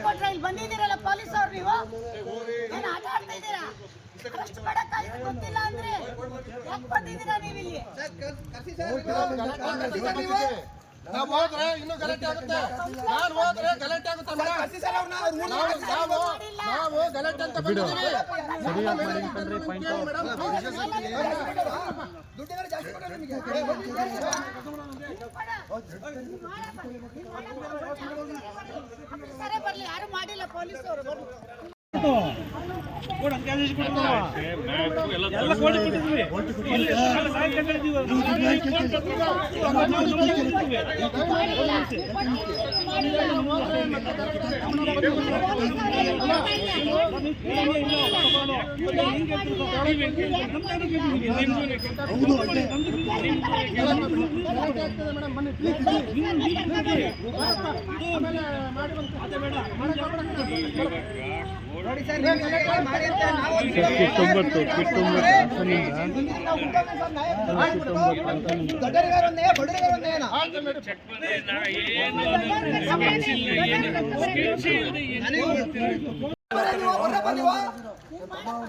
Arrest ಕೊಟ್ರೆ ಇಲ್ಲಿ ಬಂದಿದ್ದೀರಲ್ಲ police ಅವ್ರು ನೀವು ಏನ್ ಆಟ ಆಡ್ತಾ ಇದ್ದೀರಾ ಅರೆಸ್ಟ್ ಮಾಡಕ್ಕಾಗಿ ಗೊತ್ತಿಲ್ಲ ಅಂದ್ರೆ ಯಾಕೆ ಬಂದಿದ್ದೀರಾ ನೀವು ಇಲ್ಲಿ ನಾವು ಹೋದ್ರೆ ಇನ್ನೂ ಗಲಾಟೆ ಆಗುತ್ತೆ ನಾನು ಹೋದ್ರೆ ಗಲಾಟೆ ಆಗುತ್ತೆ ಮೇಡಮ್. ನಾವು ನಾವು ನಾವು ಗಲಾಟೆ ಅಂತ ಬಂದಿದ್ದೀವಿ ಸರಿ ಬರ್ಲಿ ಯಾರು ಮಾಡಿಲ್ಲ ಪೊಲೀಸ್ ಅವರು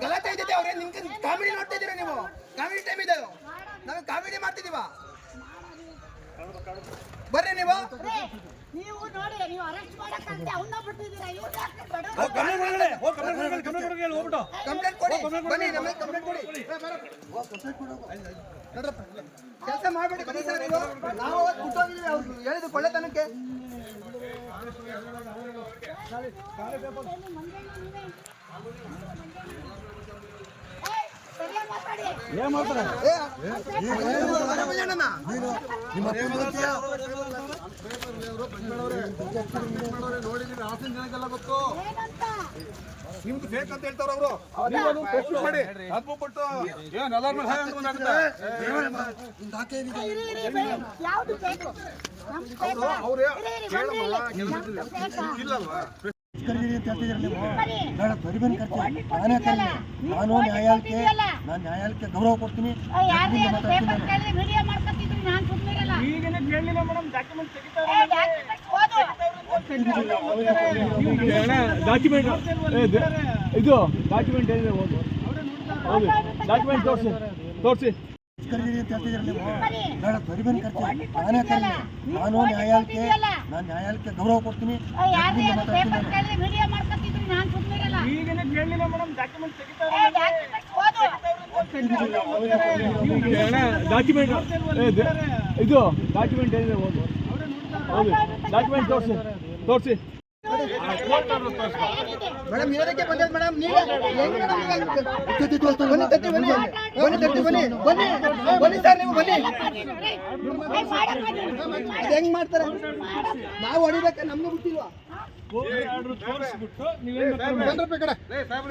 ಗಲಾಟೆ ಇದ್ದಿದೆ ಅವ್ರೆ ನಿಮ್ಗೆ ಕಾಮಿಡಿ ನೋಡ್ತಾ ಇದ್ದೀರಾ ನೀವು? ಕಾಮಿಡಿ ಟೈಮ್ ಇದೆ. ನಾವು ಕಾಮಿಡಿ ಮಾಡ್ತಿದೀವ ಬರ್ರಿ ನೀವು. ನೀವು ನೋಡಿ ನೀವು ಅರೆಸ್ಟ್ ಮಾಡಕ್ಕಂತ. ಅವನ್ನ ಬಿಟ್ಟಿದ್ದೀರಾ? ಇವ್ರು ಯಾಕೆ ಬಡವ್ರು? ಕಂಪ್ಲೇಂಟ್ ಕೊಡಿ. ಬನ್ನಿ ನಮಗೆ ಕಂಪ್ಲೇಂಟ್ ಕೊಡಿ. ಕೆಲಸ ಮಾಡಬೇಡಿ ಬನ್ನಿ ಸರ್ ನೀವು. ನಾವು ಅವತ್ತು ಕುಟ್ಟೋಗಿದ್ದೀವಿ ಅವ್ರು ಹೇಳಿದ್ರು ಕೊಳ್ಳೆತನಕ್ಕೆ. ಏಯ್, ಸರಿಯಾಗಿ ಮಾತಾಡಿ ಏ, ರಾಮಯ್ಯಣ್ಣನ. ನೋಡಿದೀವಿ ಹಾಸನ ಜನಕ್ಕೆಲ್ಲ ಗೊತ್ತು ಏನಂತ ನಿಮ್ದು ಬೇಕು ಅಂತ ಹೇಳ್ತಾರ ಅವರು. ನೀವು ಫೇಸ್ಬುಕ್ ಮಾಡಿ. ಏನ್ ಎಲ್ಲಾರ ಮೇಲೆ ಹಾಯ್ ಅಂತ? ಅವ್ರು ಕೇಳಮ್ಮ, ಇಲ್ಲಿ. ಅಂತ? ನೀವು? ಬೇಡ ತ್ವರಿಬನ್ ಕರ್ತೀನಿ ನಾನೇ ನಾನು ನ್ಯಾಯಾಲಯಕ್ಕೆ ನಾನು ನ್ಯಾಯಾಲಯಕ್ಕೆ ಗೌರವ ಕೊಡ್ತೀನಿ. ಈಗೇನೆ ಕೇಳಲಿಲ್ಲ ಮೇಡಮ್ ಡಾಕ್ಯುಮೆಂಟ್ ಇದು ಡಾಕ್ಯುಮೆಂಟ್ ಏನಿದೆ ಓದು. ಹೌದು ಡಾಕ್ಯುಮೆಂಟ್ ತೋರಿಸಿ. ತೋರಿಸಿ. ಕರೀರಿ ಅಂತ ಹೇಳ್ತಿದ್ದೀರ ನೀವು. ಬೇಡ ತ್ವರಿಬನ್ ಕರ್ತೀನಿ ನಾನೇ ಕರೀರಿ ನಾನು ನ್ಯಾಯಾಲಯಕ್ಕೆ ನಾನು ನ್ಯಾಯಾಲಯಕ್ಕೆ ಗೌರವ ಕೊಡ್ತೀನಿ ಓ, ಪೇಪರ್ ಕೇಳಿದ್ರೆ ವಿಡಿಯೋ ಮಾಡ್ಕೊತಿದ್ರು ನಾನು ಸುಮ್ಮನಿರಲ್ಲ ಈಗೇನೆ ಕೇಳಲಿಲ್ಲ ಮೇಡಮ್ ಡಾಕ್ಯುಮೆಂಟ್ ತೆಗಿತಾರೆ ಏ, ಡಾಕ್ಯುಮೆಂಟ್ ಇದು ಡಾಕ್ಯುಮೆಂಟ್ ಏನಿದೆ ಓದು ಹೌದು ಡಾಕ್ಯುಮೆಂಟ್ ತೋರಿಸಿ ತೋರಿಸಿ ಮೇಡಮ್ ಇರೋದಕ್ಕೆ ಬಂದದ್ ಮೇಡಮ್ ನೀವು? ಬನ್ನಿ ತಟ್ಟಿ ಬನ್ನಿ ಬನ್ನಿ ತಟ್ಟಿ ಬನ್ನಿ ಬನ್ನಿ ಬನ್ನಿ ಸರ್ ನೀವು ಬನ್ನಿ. ಹೆಂಗ್ ಮಾಡ್ತಾರೆ? ನಾವು ಹೊಡಿಬೇಕ ನಮ್ಗೆ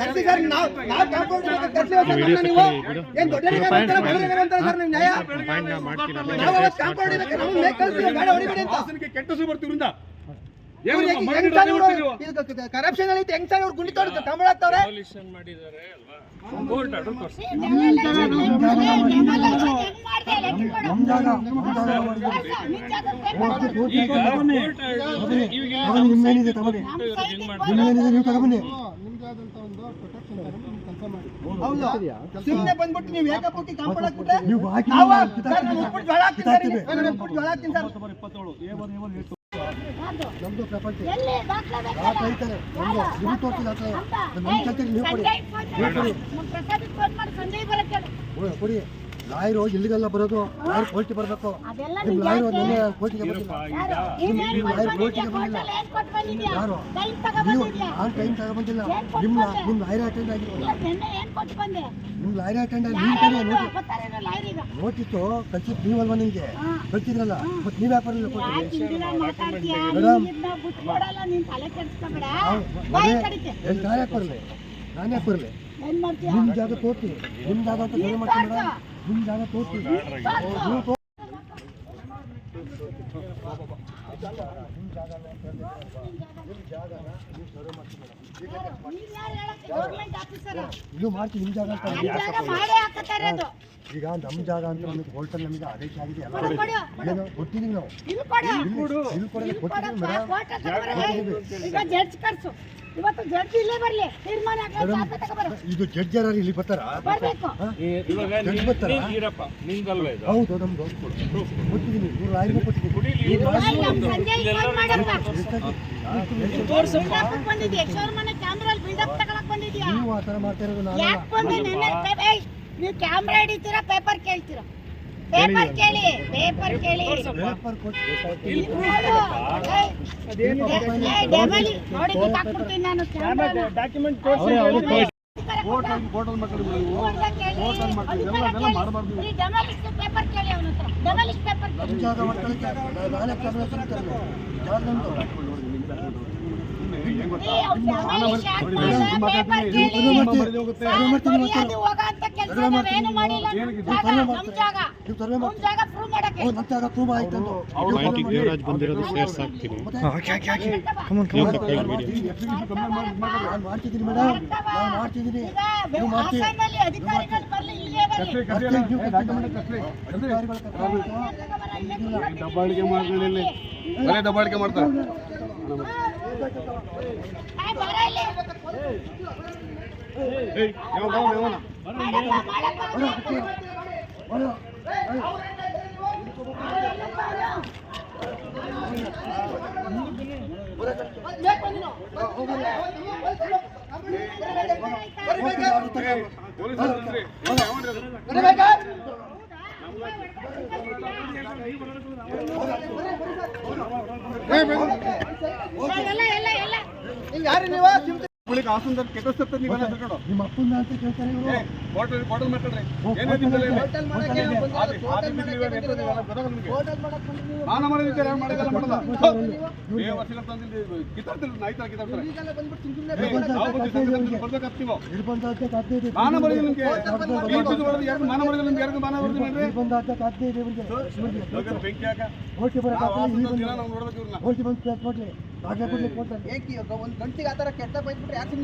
ಕರ್ಸಿ ಸರ್ ನಾವು ನಾವು ಕಾಂಪೌಂಡ್ ಕರ್ಸಿ ನೀವು ಏನ್ ದೊಡ್ಡ ನ್ಯಾಯ? ನಾವು ಕಾಂಪೌಂಡ್ ಹೊಡಿಬೇಡಿ ಅಂತ. ಕೆಟ್ಟ ಬರ್ತೀವ್ರಿಂದ. ಕರಪ್ಷನ್ ಐತೆ ಹೆಂಗ್ ಸರ್ ಗುಂಡಿ ಸುಮ್ಮನೆ ಬಂದ್ಬಿಟ್ಟು ನೀವು ಹೇಗೆ ಕಾಂಪೌಂಡ್ ನೀವು ಜೋಳ ಹಾಕ್ತೀನಿ ಸರ್ ಇಲ್ಲಿ. ನಾನು ಉಪ್ಪಿಟ್ಟು ಜೋಳ ಹಾಕ್ತೀನಿ ಸರ್ ನಮ್ದು ಪ್ರಪಂಚ. ಆ ಕೈತಾರೆ ನಮ್ದು ನೀವು ತೋರಿಸಿಲ್ಲ ನಮ್ಮ ನೀವು ಕೊಡಿ. ನೀವು ಕೊಡಿ. ಕೊಡಿ. ಲಾಯರು ಇಲ್ಲಿಗೆಲ್ಲ ಬರೋದು? ಲಾಯರ್ ಕೋರ್ಟಿಗೆ ಬರಬೇಕು? ಅದೆಲ್ಲ ನಿಮ್ಮ ನಿಮ್ಗೆ ಲಾಯರ್? ನಿನ್ನೆ ಕೋರ್ಟಿಗೆ ಬಂದಿಲ್ಲ. ನೀವು ಕೊಟ್ಟು ಲಾಯರ್ ಕೋರ್ಟಿಗೆ ಬಂದಿಲ್ಲ? ಯಾರು? ಟೈಮ್ ನೀವು? ನಾನು ಟೈಮ್ ತಗೊಂಬಂದಿಲ್ಲ ಏನ್ ನಿಮ್ಮ? ನಿಮ್ಮ ಲಾಯರ್ ಅಟೆಂಡ್ ಆಗಿಲ್ಲ? ನಿಮ್ಮ ಲಾಯರ್ ಅಟೆಂಡ್ ಆಗಿ ನೀವು ತಾನೇ? ನೋಟಿಸ್ಸು ಕಳ್ಸಿದ್ದು ನೀವಲ್ವಾ ನಿಮಗೆ. ಕಳ್ಸಿದ್ರಲ್ಲ. ಮತ್ತೆ ನೀವು ಯಾಕೆ ಬರಲಿಲ್ಲ ಮಾತಾಡ್ತೀಯಾ? ಮೇಡಮ್. ನೀನ್ ಯಾಕೆ ಬರಲಿ? ನಾನು ಯಾಕೆ ಬರಲಿ? ಏನ್ ನಿಮ್ಮ ಜಾಗ ತೋರ್ಸಿ ನಿಮ್ಮ ಜಾಗ ಅಂತ ಮಾಡ್ತೀನಿ ಮೇಡಮ್. ನಿಮ್ಮ ಜಾಗ ತೋರ್ತೀವಿ ಇದು ಮಾಡ್ತೀವಿ ನಿಮ್ಮ ಜಾಗ ಅಂತ ಈಗ ನಮ್ಮ ಜಾಗ ಅಂತ ನಮಗೆ ಹೋಲ್ಟಲ್ ನಮಗೆ ಆದೇಶ ಆಗಿದೆ ಎಲ್ಲ ಕೊಟ್ಟಿದ್ದೀವಿ ನಾವು ಇಲ್ಲಿ ಕೊಡೋದು ಮೇಡಮ್ ಇವತ್ತು ಜಡ್ಜ್ ಇಲ್ಲೇ ಬರ್ಲಿ. ತೀರ್ಮಾನ ಆಗ್ಲಿ ಚಾಪೆ ತಗೊಬರು ಇದು ಜಡ್ಜ್ ಯಾರು ಇಲ್ಲಿ ಬರ್ತಾರ? ಬರ್ಬೇಕು. ಇವಾಗ ಜಡ್ಜ್ ಬರ್ತಾರ? ನೀರಪ್ಪ ನಿಂದಲ್ವ ಇದು? ಹೌದು ನಮ್ದು ಕೊಟ್ಟಿದ್ದೀನಿ. ಇವ್ರು ರಾಯರು ಮನೆ ಕ್ಯಾಮ್ರಲ್ಲಿ ಬಿಲ್ಡಪ್ ತಗೊಳಕ್ ಬಂದಿದ್ಯಾ? ನೀವು ಆ ಥರ ಮಾಡ್ತಾ ಇರೋದು ನಾನು ನೀವು ಕ್ಯಾಮ್ರಾ ಹಿಡಿತೀರಾ ಪೇಪರ್ ಕೇಳ್ತೀರಾ? ಪೇಪರ್ ಕೇಳಿ ಪೇಪರ್ ಕೇಳಿ. ಡಾಕ್ಯುಮೆಂಟ್ ಪೇಪರ್ ಕೇಳಿ ದೇವರಾಜ್ ಬಂದಿರೋದು ಶೇರ್ಸ್ ಹಾಕ್ತೀನಿ. ನಾನು ಮಾಡ್ತಿದ್ದೀನಿ ಮೇಡಮ್ ನಾನು ಮಾಡ್ತಿದ್ದೀನಿ. ನೀವು ಮಾಡ್ತೀವಿ ದಬ್ಬಾಳಿಕೆ ಮಾಡ್ಕೊಳ್ಳಿ ದಬ್ಬಾಳಿಕೆ ಮಾಡ್ತಾರೆ. ಏಯ್, ಬರ ಇಲ್ಲಿ. ಎಲ್ಲ ಎಲ್ಲ ಎಲ್ಲ ಯಾರು ನೀವು ಬಳಿಕ ಹಾಸನದಲ್ಲಿ ಕೆಟ್ಟಸ್ತದ ನೀವೆಲ್ಲ ತಿಳ್ಕೊಂಡು ನಿಮ್ಮ ಅಪ್ಪನ ಅಂತ ಕೇಳ್ತಾರೆ ಇವರು. ಹೋಟೆಲ್ ಹೋಟೆಲ್ ಮಾಡ್ಕೊಳ್ರಿ ಏನೇನು ಹೋಟೆಲ್ ಮಾಡಕ್ಕೆ ಏನೋ ಬಂದದ್ದು, ಹೋಟೆಲ್ ಮಾಡಕ್ಕೆ ಮಾನ ಮಾಡಿದ್ರೆ ಯಾರು ಮಾಡಿದಲ್ಲ ಮಾಡಲ್ಲ? ಏ ವರ್ಷಗಳ ಕಿತ್ತಾಡ್ತಾರೆ. ಈಗೆಲ್ಲ ಬಂದ್ಬಿಟ್ಟು ಬರ್ಬೇಕಾಗ್ತ ನೀವು ಮಾನ ನಿಮ್ಗೆ ಮಾನ ನಿಮ್ಗೆ ಮಾನ ಇವ್ರಿಗೆ ಬೆಂಕಿ ಹಾಕ. ಬರಕ್ಕೆ ಬಂದು ಪ್ಲೇಸ್ ಕೊಡ್ಲಿ. ಏಕಿ ಒಂದು ಗಂಟೆಗೆ ಆ ಥರ ಕೆಟ್ಟ ಬೈದ್ಬಿಟ್ರೆ ಯಾಕೆ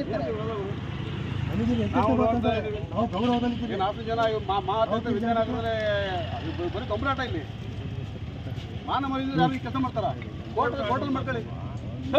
ನಾವು ಗೌರವದಲ್ಲಿ ಜನ ವಿಚಾರ ಆಗಿದ್ರೆ ಬರೀ ಕಂಬರಾಟ ಇಲ್ಲಿ. ಮಾನ ಕೆಲಸ ಮಾಡ್ತಾರ? ಹೋಟೆಲ್ ಹೋಟೆಲ್ ಮಾಡ್ಕೊಳ್ಳಿ.